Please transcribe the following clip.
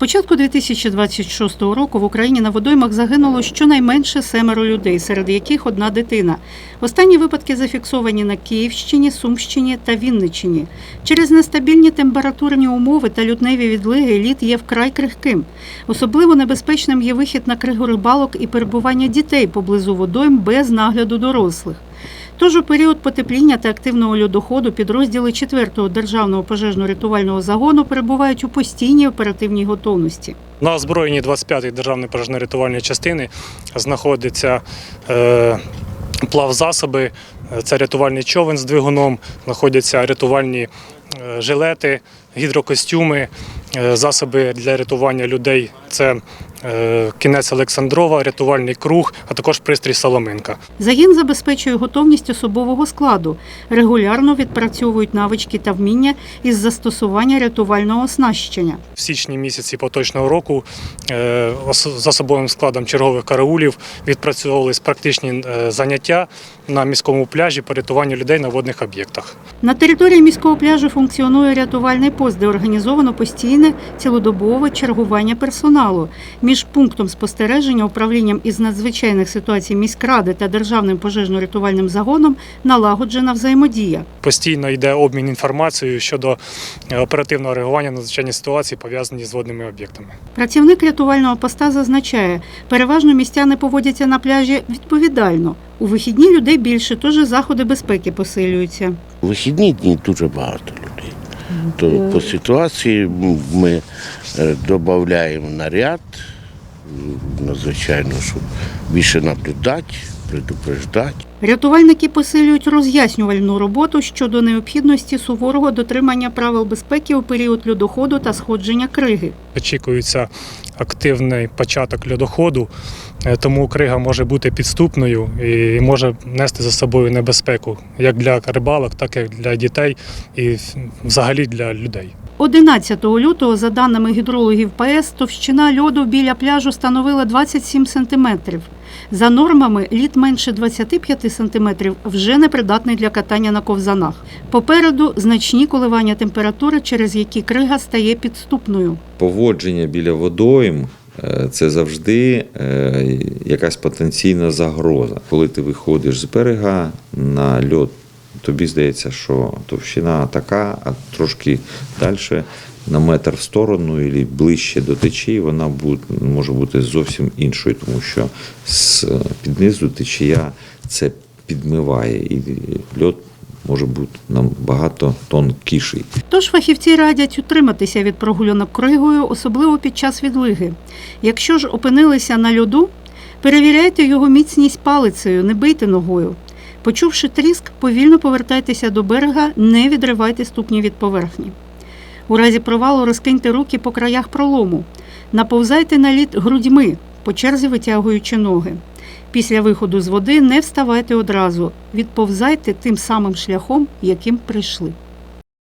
початку 2026 року в Україні на водоймах загинуло щонайменше семеро людей, серед яких одна дитина. Останні випадки зафіксовані на Київщині, Сумщині та Вінниччині. Через нестабільні температурні умови та лютневі відлиги лід є вкрай крихким. Особливо небезпечним є вихід на кригу рибалок і перебування дітей поблизу водойм без нагляду дорослих. Тож у період потепління та активного льодоходу підрозділи 4-го державного пожежно-рятувального загону перебувають у постійній оперативній готовності. На озброєнні 25-ї державної пожежно-рятувальної частини знаходяться е, плавзасоби, це рятувальний човен з двигуном, знаходяться рятувальні е, жилети, гідрокостюми, засоби для рятування людей. Це е, кінець Олександрова, рятувальний круг, а також пристрій Соломинка. Загін забезпечує готовність особового складу, регулярно відпрацьовують навички та вміння із застосування рятувального оснащення. В січні місяці поточного року е, з особовим складом чергових караулів відпрацьовувались практичні е, заняття на міському пляжі по рятуванню людей на водних об'єктах. На території міського пляжу функціонує рятувальний пост, де організовано постійне цілодобове чергування персоналу. Між пунктом спостереження, управлінням із надзвичайних ситуацій міськради та державним пожежно-рятувальним загоном налагоджена взаємодія. Постійно йде обмін інформацією щодо е, оперативного реагування на надзвичайні ситуації, пов'язані з водними об'єктами. Працівник рятувального поста зазначає, переважно містяни поводяться на пляжі відповідально. У вихідні людей більше, тож заходи безпеки посилюються. У вихідні дні дуже багато людей. То по ситуації ми е, додаємо наряд, надзвичайно, щоб більше наблюдати, предупреждати. Рятувальники посилюють роз'яснювальну роботу щодо необхідності суворого дотримання правил безпеки у період льодоходу та сходження криги. Очікується активний початок льодоходу, е, тому крига може бути підступною і може нести за собою небезпеку як для рибалок, так і для дітей і взагалі для людей. 11 лютого, за даними гідрологів ПС, товщина льоду біля пляжу становила 27 сантиметрів. За нормами, лід менше 25 сантиметрів вже непридатний для катання на ковзанах. Попереду значні коливання температури, через які крига стає підступною. поводження біля водойм е, це завжди е, якась потенційна загроза. Коли ти виходиш з берега на льод, тобі здається, що товщина така, а трошки далі. На метр в сторону або ближче до течії вона може бути зовсім іншою, тому що з під низу течія це підмиває, і льод може бути набагато тонкіший. Тож фахівці радять утриматися від прогулянок кригою, особливо під час відлиги. Якщо ж опинилися на льоду, перевіряйте його міцність палицею, не бийте ногою. Почувши тріск, повільно повертайтеся до берега, не відривайте ступні від поверхні. У разі провалу розкиньте руки по краях пролому. Наповзайте на лід грудьми, по черзі витягуючи ноги. Після виходу з води не вставайте одразу, відповзайте тим самим шляхом, яким прийшли.